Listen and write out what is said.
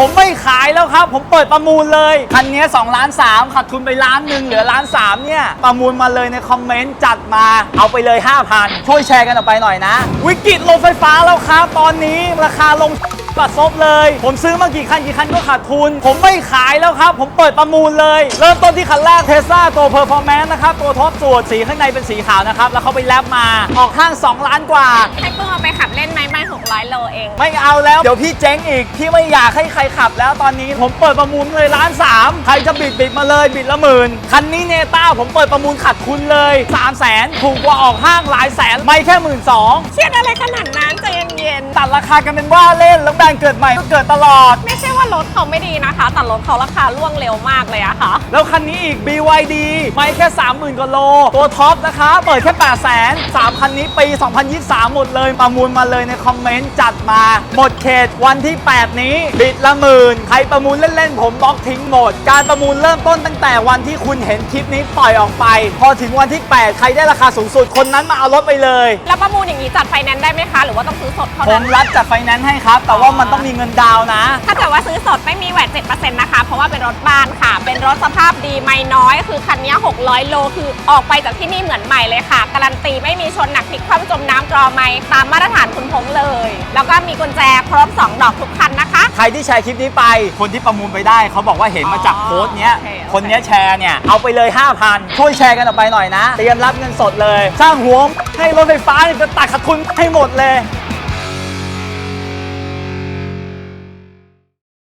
ผมไม่ขายแล้วครับ ผมเปิดประมูลเลย คันนี้2ล้าน3ขาดทุนไปล้านหนึ่งเหลือล้าน3เนี่ย ประมูลมาเลยในคอมเมนต์จัดมา เอาไปเลย 5,000 ช่วยแชร์กันออกไปหน่อยนะ วิกฤตรถไฟฟ้าแล้วครับ ตอนนี้ราคาลงปัดซบเลย ผมซื้อมากี่คันกี่คันก็ขาดทุน ผมไม่ขายแล้วครับ ผมเปิดประมูลเลย เริ่มต้นที่คันแรกเทสลาตัวเพอร์ฟอร์แมนซ์นะครับ ตัวท็อปสุดสีข้างในเป็นสีขาวนะครับ แล้วเขาไปแลบมา ออกห้าง 2 ล้านกว่าให้เพิ่งเอาไปขับเล่นไหม ไม่600 โลเอง ไม่เอาแล้ว เดี๋ยวพี่เจ๊งอีก พี่ไม่อยากให้ใครขับแล้วตอนนี้ผมเปิดประมูลเลยล้านสามใครจะบิดบิดมาเลยบิดละหมื่นคันนี้เนต้าผมเปิดประมูลขาดทุนเลย3 0 0แสนถูกกว่าออกห้างหลายแสนไม่แค่หมื่นสองเครียดอะไรขนาดนั้นใจเย็นตัดราคากันเป็นว่าเล่นแล้วแบรนด์เกิดใหม่ก็เกิดตลอดๆไม่ใช่ว่ารถเขาไม่ดีนะคะ แต่รถเขาราคาล่วงเร็วมากเลยอะค่ะ แล้วคันนี้อีก BYD ไม่แค่ 30,000กว่าโล ตัวท็อปนะคะ เปิดแค่8 0 0 0 0 0 3คันนี้ปี 2023 หมดเลย ประมูลมาเลยในคอมเมนต์จัดมา หมดเขตวันที่ 8 นี้ บิดละหมื่น ใครประมูลเล่นๆ ผมบล็อกทิ้งหมด การประมูลเริ่มต้นตั้งแต่วันที่คุณเห็นคลิปนี้ปล่อยออกไป พอถึงวันที่ 8 ใครได้ราคาสูงสุดคนนั้นมาเอารถไปเลย แล้วประมูลอย่างนี้จัดไฟแนนซ์ได้ไหมคะ หรือว่าต้องซื้อสดเท่าผนั้มน รัดจัดไฟแนนซ์ให้ครับ แต่ว่ามันต้องมีเงินดาวน์นะ ถ้าเกิดว่าซื้อสดไม่มีแหวน7%นะคะ เพราะว่าเป็นรถบ้านค่ะ เป็นรถสภาพดีไม่น้อย คือคันนี้ 600 โล คือออกไปจากที่นี่เหมือนใหม่เลยค่ะ การันตีไม่มีชนหนักพลิกคว่ำจมน้ำกรอไม่ตามมาตรฐานคุณพงษ์เลยแล้วก็มีกุญแจครบ 2 ดอกทุกคันนะคะ ใครที่แชร์คลิปนี้ไป คนที่ประมูลไปได้เขาบอกว่าเห็นมาจากโพสต์เนี้ยโอเคโอเค คนเนี้ยแชร์เนี่ย เอาไปเลย 5,000 ช่วยแชร์กันออกไปหน่อยนะ เตรียมรับเงินสดเลย สร้างหัวให้รถไฟฟ้าเนี่ยจะตัดขาดทุนให้หมดเลย